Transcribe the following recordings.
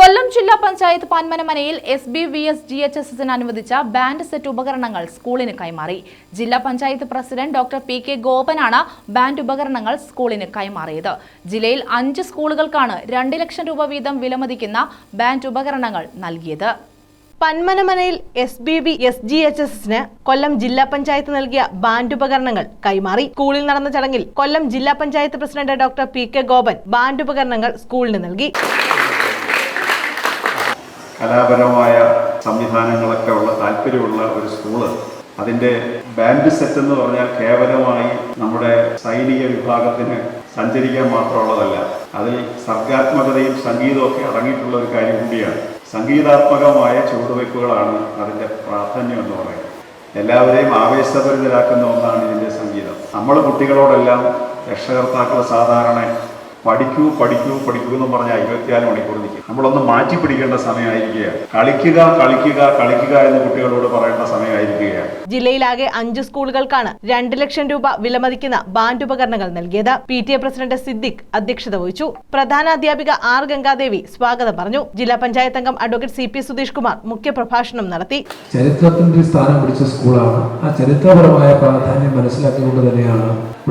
കൊല്ലം ജില്ലാ panchayat പാൻമനമനയിൽ S B V S G H S എസിന് അനുവദിച്ച ബാൻഡ് സെറ്റ് ഉപകരണങ്ങൾ സ്കൂളിന് കൈമാറി. ജില്ലാ panchayat president doctor P K ഗോപനാണ് band ഉപകരണങ്ങൾ സ്കൂളിന് കൈമാറിയത്. ജില്ലയിൽ അഞ്ച് സ്കൂളുകൾക്കാണ് രണ്ട് ലക്ഷം രൂപ വീതം വിലമതിക്കുന്ന ബാൻഡ് ഉപകരണങ്ങൾ നൽകിയത്. പന്മനമനയിൽ S B B S G H S എസിന് കൊല്ലം ജില്ലാ പഞ്ചായത്ത് നൽകിയ ബാൻഡ് ഉപകരണങ്ങൾ കൈമാറി. സ്കൂളിൽ നടന്ന ചടങ്ങിൽ കൊല്ലം ജില്ലാ panchayat president doctor P K Gopan band ഉപകരണങ്ങൾ സ്കൂളിന് നൽകി. കലാപരമായ സംവിധാനങ്ങളൊക്കെ ഉള്ള താല്പര്യമുള്ള ഒരു സ്കൂൾ അതിന്റെ ബാൻഡ് സെറ്റ് എന്ന് പറഞ്ഞാൽ കേവലമായി നമ്മുടെ സൈനിക വിഭാഗത്തിന് സഞ്ചരിക്കാൻ മാത്രമുള്ളതല്ല. അതിൽ സർഗാത്മകതയും സംഗീതമൊക്കെ അടങ്ങിയിട്ടുള്ള ഒരു കാര്യം കൂടിയാണ്. സംഗീതാത്മകമായ ചുവടുവയ്പ്പുകളാണ് അതിന്റെ പ്രാധാന്യം എന്ന് പറയുന്നത്. എല്ലാവരെയും ആവേശഭരിതരാക്കുന്ന ഒന്നാണ് ഇതിന്റെ സംഗീതം. നമ്മൾ കുട്ടികളോടെല്ലാം രക്ഷകർത്താക്കൾ സാധാരണ പഠിക്കൂ പഠിക്കൂ പഠിക്കൂ എന്ന് പറഞ്ഞാൽ ഇരുപത്തിനാല് മണിക്കൂർ നിൽക്കും. നമ്മളൊന്ന് മാറ്റി പിടിക്കേണ്ട സമയമായിരിക്കുകയാണ്. കളിക്കുക കളിക്കുക കളിക്കുക എന്ന് കുട്ടികളോട് പറയേണ്ട സമയമായിരിക്കുകയാണ്. ജില്ലയിലാകെ അഞ്ച് സ്കൂളുകൾക്കാണ് രണ്ട് ലക്ഷം രൂപ വിലമതിക്കുന്ന ബാൻഡ് ഉപകരണങ്ങൾ നൽകിയത്. P T A president Siddique അധ്യക്ഷത വഹിച്ചു. പ്രധാന അധ്യാപിക ആർ ഗംഗാദേവി സ്വാഗതം പറഞ്ഞു. ജില്ലാ പഞ്ചായത്ത് അംഗം advocate C P Sudheesh Kumar മുഖ്യപ്രഭാഷണം നടത്തി. ചരിത്രത്തിന്റെ സ്ഥാനം പിടിച്ച സ്കൂളാണ്. ആ ചരിത്രപരമായ പ്രാധാന്യം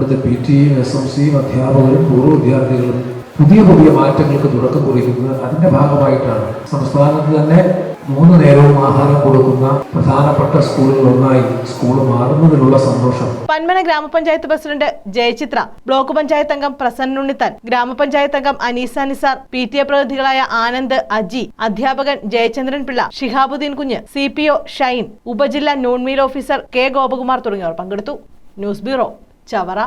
ഇവിടുത്തെ പി ടിയും എസ് എം സിയും അധ്യാപകരും പൂർവ വിദ്യാർത്ഥികളും പുതിയ പുതിയ മാറ്റങ്ങൾക്ക് തുടക്കം കുറിക്കുന്നത് അതിന്റെ ഭാഗമായിട്ടാണ്. സംസ്ഥാനത്ത് തന്നെ മൂന്ന് നേരവും ആഹാരം കൊടുക്കുന്ന പ്രധാനപ്പെട്ട സ്കൂളുകളൊന്നായി സ്കൂൾ മാറുന്നതിനുള്ള സന്തോഷം. പന്മന ഗ്രാമപഞ്ചായത്ത് പ്രസിഡന്റ് ജയചിത്ര ബ്ലോക്ക് പഞ്ചായത്ത് അംഗം പ്രസന്ന ഉണ്ണിത്താൻ ഗ്രാമപഞ്ചായത്ത് അംഗം Anisa Nisar P T A പ്രതിനിധികളായ Anand Aji അധ്യാപകൻ ജയചന്ദ്രൻ പിള്ള ഷിഹാബുദ്ദീൻ കുഞ്ഞ് സി പി ഒ ഷൈൻ ഉപജില്ലാ നോൺമീൽ ഓഫീസർ കെ ഗോപകുമാർ തുടങ്ങിയവർ പങ്കെടുത്തു. News bureau Chavara.